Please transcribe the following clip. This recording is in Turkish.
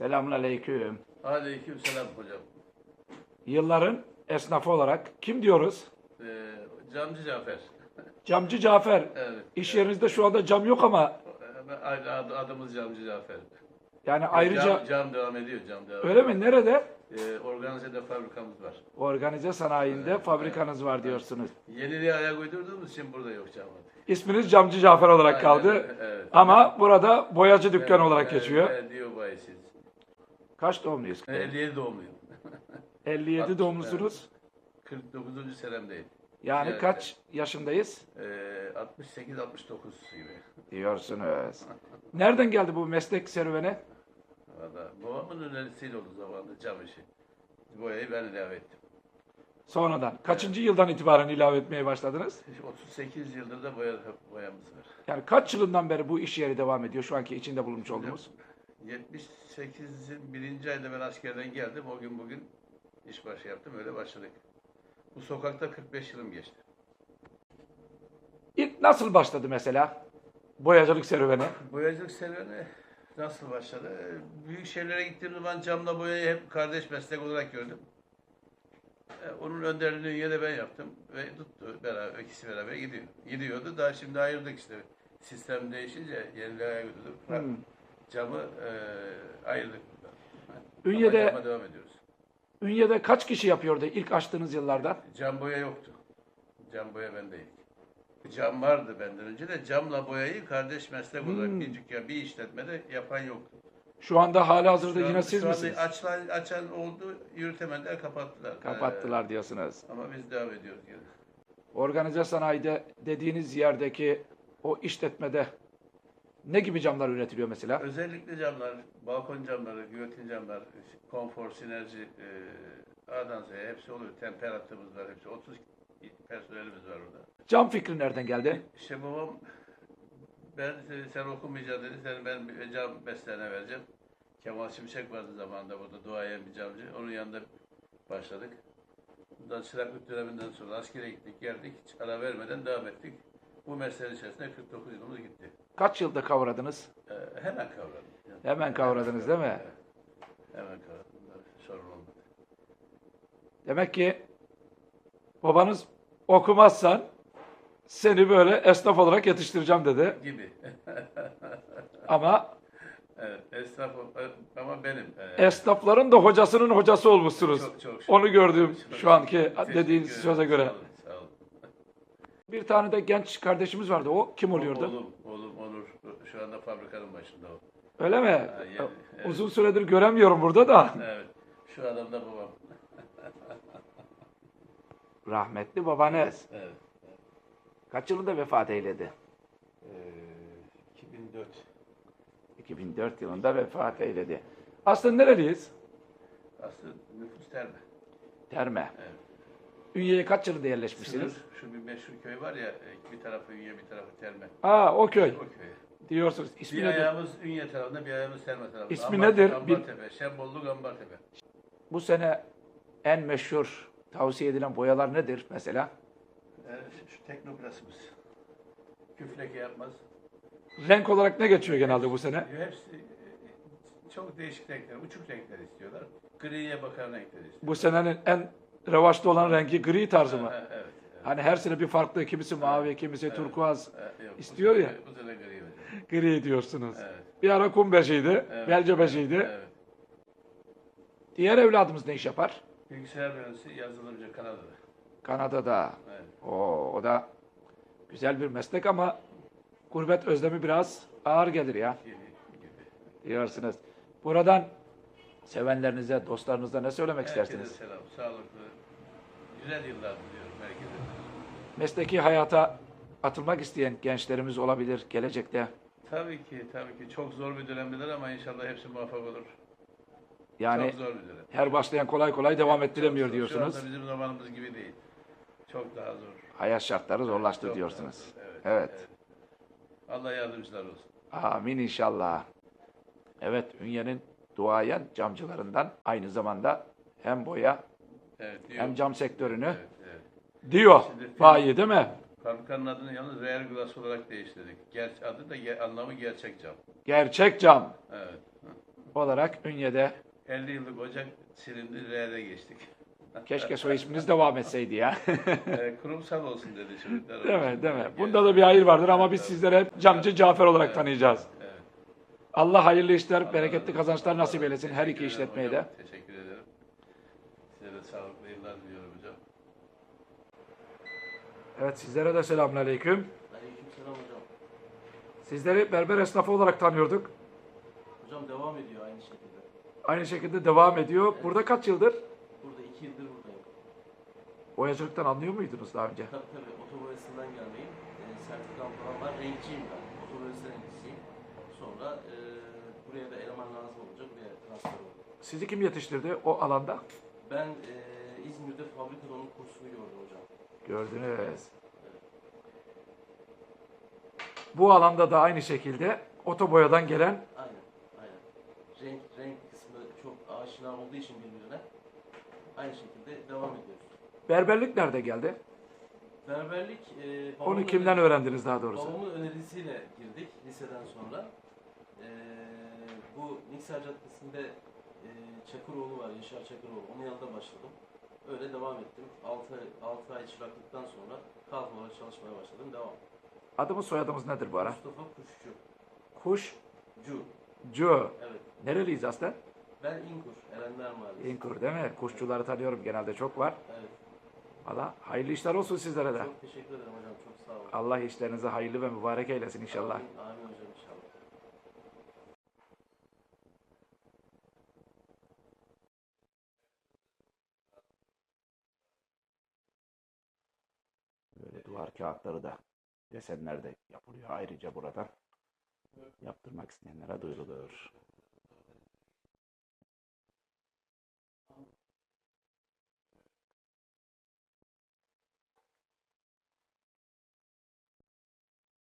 Selamun aleyküm. Aleyküm selam hocam. Yılların esnafı olarak kim diyoruz? Ee, Camcı Cafer. Camcı Cafer. Evet. İş yerinizde şu anda cam yok ama Ee, ad- adımız Camcı Cafer. yani ayrıca Cam, cam devam ediyor, cam devam öyle ediyor. mi? Nerede? Ee, organizede fabrikamız var. Organize sanayinde fabrikanız var diyorsunuz. Yeniliğe ayak uydurduğumuz için burada yok cam. İsminiz Camcı Cafer olarak Aynen, kaldı. evet. Ama burada boyacı dükkanı olarak geçiyor. Evet, diyor bayisiz. Kaç doğumluyuz? Ben 57 doğumluyum. 57 Altmış, doğumlusunuz. 49. senemdeyim. Yani Evet. kaç yaşındayız Ee, 68-69 gibi. diyorsunuz. Nereden geldi bu meslek serüveni? Valla babamın önerisiyle oldu zamanında cam işi. Boyayı ben ilave ettim. Sonradan. Kaçıncı yıldan itibaren ilave etmeye başladınız? 38 yıldır da boya, boyamız var. Yani kaç yılından beri bu iş yeri devam ediyor şu anki içinde bulunmuş olduğumuz? 78'in birinci ayda ben askerden geldim. O gün bugün iş başı yaptım. Öyle başladık. Bu sokakta 45 yılım geçti. İlk nasıl başladı mesela boyacılık serüveni? Boyacılık serüveni nasıl başladı? Büyük şehirlere gittiğim zaman camla boyayı hep kardeş meslek olarak gördüm. E, Onun önderliğini yine ben yaptım ve tuttu beraber ikisi beraber gidiyor. Gidiyordu. Daha şimdi ayırdık işte. Sistem değişince yeniliğe götürdük. Hmm. Camı e, ayırdık. buradan. Ünye'de- Ama cama devam ediyoruz. Ünye'de kaç kişi yapıyordu ilk açtığınız yıllarda? Cam boya yoktu. Cam boya bendeydik. Cam vardı benden önce de camla boyayı kardeş meslek olarak Hmm. bir dükkan, bir işletmede yapan yoktu. Şu anda hali hazırda Şu yine an- siz şu anda misiniz? Açılan, açan oldu, yürütemediler, kapattılar. Kapattılar diyorsunuz. Ee, ama biz devam ediyoruz gene. Organize sanayide dediğiniz yerdeki o işletmede ne gibi camlar üretiliyor mesela? Özellikle camlar, balkon camları, güvetin camlar, konfor, sinerji, e, A'dan Z'ye hepsi oluyor. Temperatürümüz var, hepsi. 30 personelimiz var orada. Cam fikri nereden geldi? İşte babam ben sen okumayacaksın dedi. Seni ben cam mesleğine vereceğim. Kemal Şimşek vardı zamanında burada duayen bir camcı. Onun yanında başladık. Bundan çıraklık döneminden sonra askere gittik, geldik. Hiç ara vermeden devam ettik. Bu mesleğin içerisinde 49 yılımız gitti. Kaç yılda kavradınız? Ee, hemen kavradım. Yani Hemen kavradınız değil mi? Evet. Hemen kavradım. Sorun olmadı. Demek ki babanız okumazsan seni böyle esnaf olarak yetiştireceğim dedi. Gibi. Ama evet, esnaf o- ama benim. Ee, esnafların da hocasının hocası olmuşsunuz. çok çok şükür. Onu gördüm Çok şu anki teşekkür dediğiniz ederim. söze göre. Sağ olun. Bir tane de genç kardeşimiz vardı. O kim oluyordu? Oğlum, oğlum Onur şu anda fabrikanın başında o. Öyle mi? yeni, evet. Uzun süredir göremiyorum burada da. Evet. Şu adam da babam. Rahmetli babanız. Evet. Kaç yılında vefat eyledi? Ee, 2004. 2004 yılında vefat eyledi. Aslında nereliyiz? Aslında nüfus terme. Terme. Evet. Ünye'ye kaç yılında yerleşmişsiniz? Sınır, şu bir meşhur köy var ya, bir tarafı Ünye, bir tarafı Terme. Aa o köy O köy. diyorsunuz. İsmi Bir nedir? ayağımız Ünye tarafında, bir ayağımız Terme tarafında. İsmi nedir? Bir- Gambartepe, Şembollu Gambartepe. Bu sene en meşhur tavsiye edilen boyalar nedir mesela? Evet, şu, teknoplasımız. Küfleke yapmaz. Renk olarak ne geçiyor genelde bu sene? Hepsi e, çok değişik renkler, uçuk renkler istiyorlar. Griye bakan renkler istiyor. Bu senenin en revaçta olan rengi gri tarzı mı? Evet. evet. Hani her sene bir farklı, kimisi mavi, kimisi Evet. turkuaz, yok, bu İstiyor sene- ya. Bu sene gri gri diyorsunuz. Evet. Bir ara kum beşiydi, evet. belce beşiydi. Evet. Diğer evladımız ne iş yapar? Bilgisayar mühendisi yazılımcı Kanada'da. Kanada'da. Evet. O, o da güzel bir meslek ama gurbet özlemi biraz ağır gelir ya Gibi, gibi. diyorsunuz. Buradan sevenlerinize, dostlarınıza ne söylemek Herkese istersiniz? selam, sağlıklı, güzel yıllar diliyorum herkese. Mesleki hayata atılmak isteyen gençlerimiz olabilir gelecekte. Tabii ki, tabii ki. Çok zor bir dönemdeler ama inşallah hepsi muvaffak olur. Yani çok zor bir dönem. her başlayan kolay kolay devam ettiremiyor Çok zor. diyorsunuz. Şu anda bizim zamanımız gibi değil. Çok daha zor. Hayat şartları zorlaştı Çok diyorsunuz. daha zor. Evet, Evet. Allah yardımcılar olsun. Amin inşallah. Evet, Ünye'nin duayen camcılarından aynı zamanda hem boya Evet, diyor. hem cam sektörünü Evet, evet. diyor. Şimdi- değil mi? Fabrikanın adını yalnız Real Glass olarak değiştirdik. Ger adı da ge- anlamı gerçek cam. Gerçek cam. Evet. olarak Ünye'de 50 yıllık ocak silindi, R'de geçtik. keşke soy isminiz devam etseydi ya. Ee, kurumsal olsun dedi çocuklar. değil mi? Değil mi? Bunda da bir hayır vardır ama biz sizlere hep Camcı Cafer olarak tanıyacağız. Evet. Allah hayırlı işler, bereketli kazançlar nasip eylesin her iki işletmeye de. Teşekkür ederim. Size de sağlıklı yıllar diliyorum hocam. Evet sizlere de selamünaleyküm. Aleykümselam hocam. Sizleri berber esnafı olarak tanıyorduk. Hocam devam ediyor aynı şekilde. Aynı şekilde devam ediyor. Burada kaç yıldır? Burada iki yıldır buradayım. Boyacılıktan anlıyor muydunuz daha önce? Tabii tabii otoboyasından gelmeyim. E, sertifikam falan var. Renkçiyim ben. Otoboyası renkçisiyim. Sonra e, buraya da eleman lazım olunca buraya transfer oldum. Sizi kim yetiştirdi o alanda? Ben e, İzmir'de fabrikada onun kursunu gördüm hocam. Gördünüz. Bu alanda da aynı şekilde otoboyadan gelen Aynen. Aynen. Renk, renk kısmı çok aşina olduğu için birbirine aynı şekilde devam ediyoruz. berberlik nerede geldi? Berberlik e, Onu kimden öğrendiniz daha doğrusu? Babamın önerisiyle girdik liseden sonra. Ee, bu Niksar Caddesi'nde e, Çakıroğlu var, Yaşar Çakıroğlu. Onun yanında başladım. Öyle devam ettim. 6, 6 ay çıraklıktan sonra kalf olarak çalışmaya başladım. Devam. Adımız soyadımız nedir bu ara? Mustafa Kuşçu. Kuş Cu. Cu. Evet. Nereliyiz aslen? Ben İnkur. Erenler Mahallesi. İnkur değil mi? Kuşçuları tanıyorum genelde çok var. Evet. Allah hayırlı işler olsun sizlere de. Çok teşekkür ederim hocam. Çok sağ olun. Allah işlerinizi hayırlı ve mübarek eylesin inşallah. Amin, amin hocam inşallah. Böyle duvar kağıtları da desenler de yapılıyor ayrıca burada. Yaptırmak isteyenlere duyurulur.